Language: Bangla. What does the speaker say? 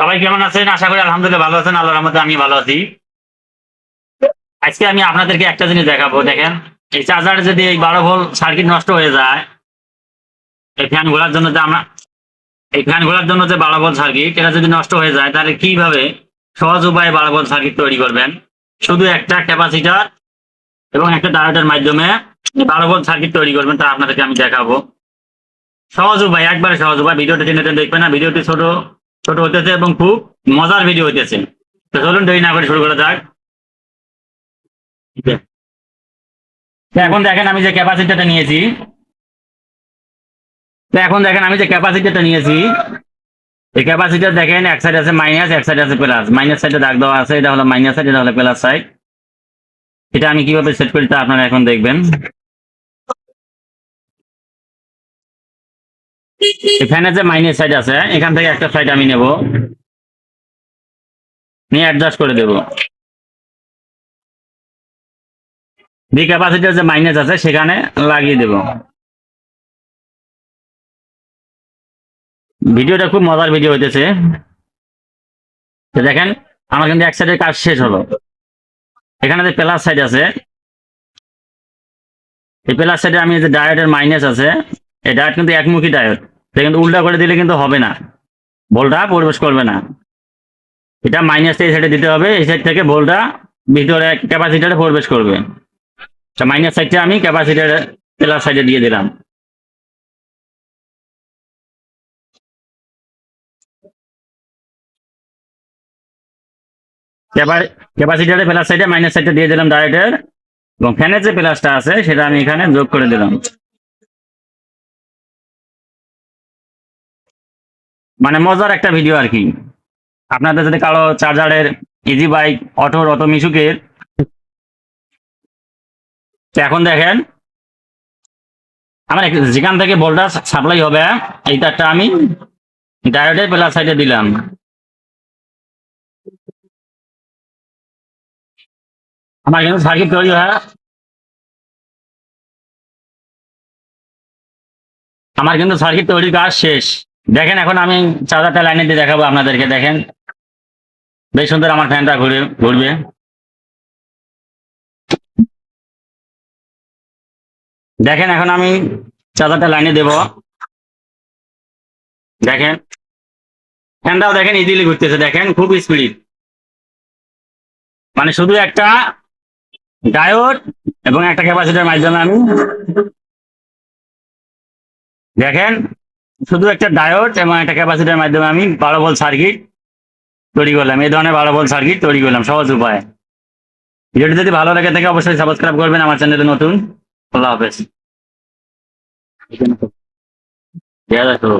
সবাই কেমন আছেন? আশা করি আলহামদুলিল্লাহ ভালো আছেন। আল্লাহর রহমতে আমি ভালো আছি। আজকে আমি আপনাদেরকে একটা জিনিস দেখাবো, দেখেন। এই চার্জার যদি এই বারো ভোল্ট সার্কিট নষ্ট হয়ে যায়, এই ফ্যান ঘোরার জন্য যে আমরা, এই ফ্যান ঘোরার জন্য যে বারো ভোল্ট সার্কিট, এটা যদি নষ্ট হয়ে যায়, তাহলে কীভাবে সহজ উপায়ে বারো ভোল্ট সার্কিট তৈরি করবেন? শুধু একটা ক্যাপাসিটার এবং একটা ডায়োডের মাধ্যমে বারো ভোল্ট সার্কিট তৈরি করবেন, তা আপনাদেরকে আমি দেখাবো। সহজ উপায়, একবারে সহজ উপায়। ভিডিওটা টেনে দেখবেন না, ভিডিওটি ছোট ছোট হতেছে এবং খুব মজার ভিডিও হইতেছে। তো চলুন দেরি না করে শুরু করা যাক। এখন দেখেন আমি যে ক্যাপাসিটিটা নিয়েছি। এখন দেখেন আমি যে ক্যাপাসিটিটা নিয়েছি এই ক্যাপাসিটার দেখেন এক সাইড আছে মাইনাস এক সাইড আছে প্লাস মাইনাস সাইডে দাগ দেওয়া আছে এটা হলো মাইনাস সাইড এটা হলো প্লাস সাইড এটা আমি কীভাবে সেট করি তা আপনারা এখন দেখবেন। এখানে যে মাইনাস সাইড আছে, এখান থেকে একটা সাইড আমি নেব। নিয়ে অ্যাডজাস্ট করে দেব। দি ক্যাপাসিটির যে মাইনাস আছে, সেখানে লাগিয়ে দেব। ভিডিওটা খুব মজার ভিডিও হইতেছে। দেখেন, আমার কিন্তু এক সাইডের কাজ শেষ হলো। এখানে যে প্লাস সাইড আছে, এই প্লাস সাইডে আমি যে ডায়োডের মাইনাস আছে, এই ডায়োড কিন্তু একমুখী ডায়োড এটা কিন্তু উল্টা করে দিলে কিন্তু হবে না। ভোল্টটা প্রবেশ করবে না। এটা মাইনাস এই সাইডে দিতে হবে, এই সাইড থেকে ভোল্টটা ভিতরে ক্যাপাসিটারে প্রবেশ করবে। মাইনাস সাইডটা আমি ক্যাপাসিটার প্লাস সাইডে দিয়ে দিলাম। ক্যাপাসিটারে প্লাস সাইডে মাইনাস সাইডটা দিয়ে দিলাম ডায়োডের এবং ফ্যানের যে প্লাসটা আছে, সেটা আমি এখানে যোগ করে দিলাম। মানে মজার একটা ভিডিও আর কি। আপনাদের যদি কারও চার্জারের ইজি বাইক অটোর অটো মিশুকের এখন দেখেন, আমার যেখান থেকে ভোল্টাজ সাপ্লাই হবে এই তারটা আমি ডায়োডের প্লাস সাইডে দিলাম। আমার কিন্তু সার্কিট তৈরি হয়। আমার কিন্তু সার্কিট তৈরির কাজ শেষ। দেখেন, এখন আমি চার্জারটা লাইনে দিয়ে দেখাবো আপনাদেরকে, দেখেন। বেশ সুন্দর আমার ফ্যানটা ঘুরে, ঘুরবে। দেখেন, এখন আমি চার্জারটা লাইনে দেব। দেখেন, ফ্যানটাও দেখেন ইজিলি ঘুরতেছে। দেখেন, খুব স্পিড মানে শুধু একটা ডায়োড এবং একটা ক্যাপাসিটির মাধ্যমে আমি দেখেন শুধু একটা ডায়োড এবং একটা ক্যাপাসিটির মাধ্যমে আমি বারো ভোল্ট সার্কিট তৈরি করলাম। এই ধরনের বারো ভোল্ট সার্কিট তৈরি করলাম সহজ উপায়। ভিডিওটি যদি ভালো লাগে থাকে অবশ্যই সাবস্ক্রাইব করবেন আমার চ্যানেলে নতুন। আল্লাহ হাফেজ। দেখো।